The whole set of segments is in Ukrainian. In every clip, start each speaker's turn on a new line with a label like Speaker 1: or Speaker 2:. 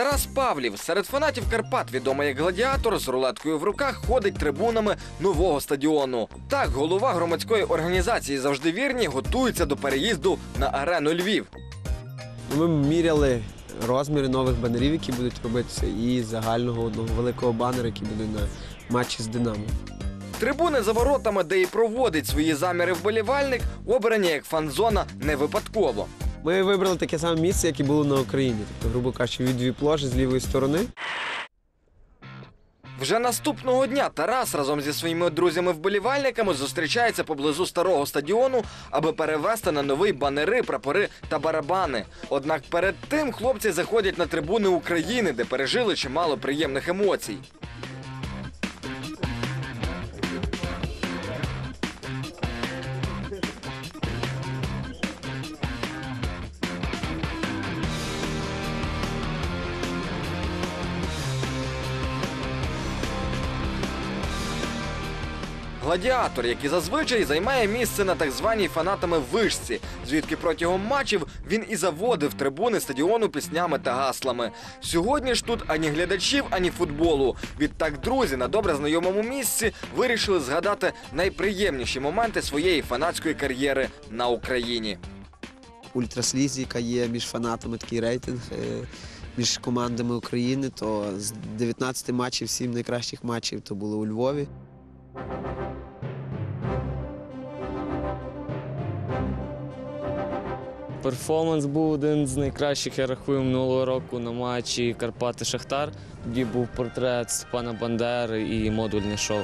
Speaker 1: Тарас Павлів серед фанатів Карпат, відомий як гладіатор, з рулеткою в руках ходить трибунами нового стадіону. Так, голова громадської організації завжди вірні готується до переїзду на арену Львів.
Speaker 2: Ми міряли розміри нових банерів, які будуть робитися, і загального одного великого банера, який буде на матчі з Динамо.
Speaker 1: Трибуни за воротами, де і проводить свої заміри вболівальник, обрані як фан-зона не випадково.
Speaker 2: Ми вибрали таке саме місце, як і було на Україні. Тобто, грубо кажучи, від дві пложі з лівої сторони.
Speaker 1: Вже наступного дня Тарас разом зі своїми друзями-вболівальниками зустрічається поблизу старого стадіону, аби перевести на новий банери, прапори та барабани. Однак перед тим хлопці заходять на трибуни України, де пережили чимало приємних емоцій. Гладіатор, який зазвичай займає місце на так званій фанатами вишці, звідки протягом матчів він і заводив трибуни стадіону піснями та гаслами. Сьогодні ж тут ані глядачів, ані футболу. Відтак друзі на добре знайомому місці вирішили згадати найприємніші моменти своєї фанатської кар'єри на Україні.
Speaker 2: Ультраслізі, яка є між фанатами такий рейтинг. е, Між командами України, то з 19 матчів, 7 найкращих матчів то було у Львові.
Speaker 3: Перформанс був один з найкращих, я рахую, минулого року на матчі Карпати Шахтар. Тоді був портрет Степана Бандери і модульне шоу.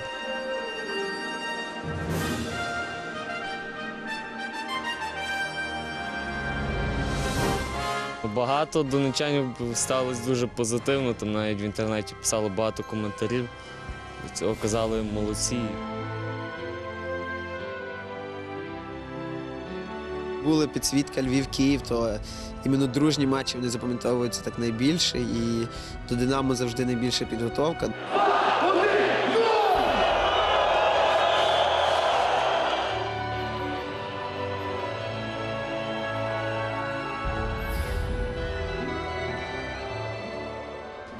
Speaker 3: Багато донечанів ставилось дуже позитивно, там навіть в інтернеті писало багато коментарів. Цього казали молодці.
Speaker 2: Були підсвітка Львів-Київ, то іменно дружні матчі вони запам'ятовуються так найбільше. І до Динамо завжди найбільша підготовка.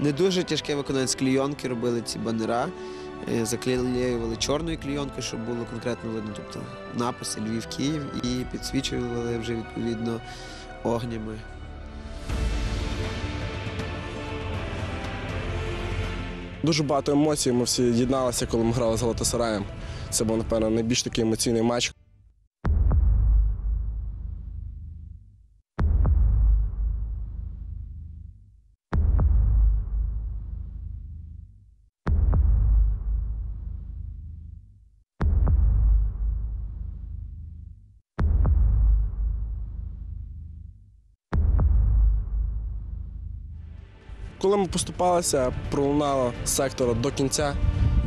Speaker 2: Не дуже тяжке виконання з клійонки робили ці банера. Е, Заклеювали чорною клейонкою, щоб було конкретно видно, тобто написи Львів-Київ і підсвічували вже відповідно огнями.
Speaker 4: Дуже багато емоцій. Ми всі єдналися, коли ми грали з Галатасараєм. Це був, напевно, найбільш такий емоційний матч. Коли ми поступалися, пролунало сектора до кінця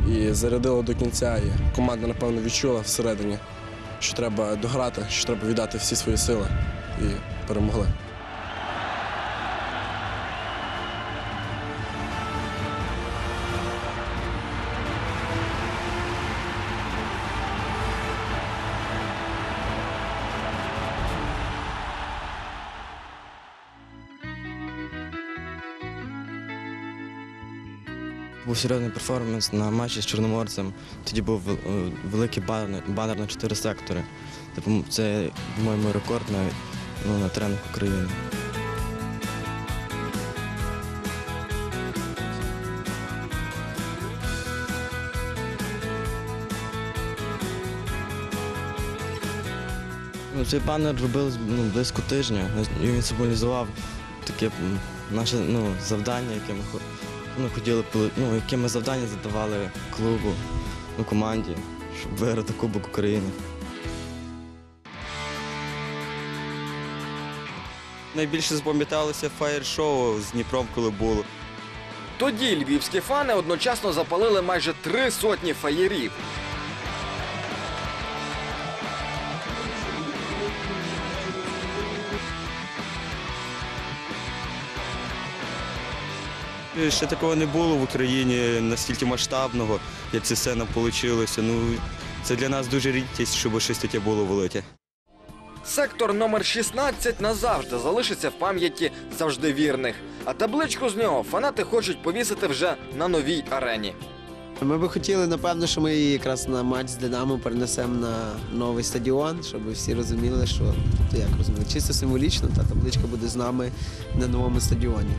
Speaker 4: і зарядило до кінця. І команда, напевно, відчула всередині, що треба дограти, що треба віддати всі свої сили і перемогли.
Speaker 5: Був серйозний перформанс на матчі з Чорноморцем. Тоді був е, великий банер, банер на чотири сектори. По- Це, по-моєму, рекорд навіть ну, на тренах України. Ну, Цей банер робили ну, близько тижня, і він символізував таке наше ну, завдання, яке ми, ми хотіли, ну, яке ми завдання задавали клубу, ну, команді, щоб виграти Кубок України.
Speaker 6: Найбільше запам'яталося фаєр-шоу з Дніпром, коли було.
Speaker 1: Тоді львівські фани одночасно запалили майже три сотні фаєрів.
Speaker 6: Ще такого не було в Україні настільки масштабного, як ця сцена вийшла. Ну, це для нас дуже рідкість, щоб щось таке було велике.
Speaker 1: Сектор номер 16 назавжди залишиться в пам'яті завжди вірних. А табличку з нього фанати хочуть повісити вже на новій арені.
Speaker 2: Ми би хотіли, напевно, що ми її якраз на матч з Динамо перенесемо на новий стадіон, щоб всі розуміли, що як розуміли, чисто символічно та табличка буде з нами на новому стадіоні.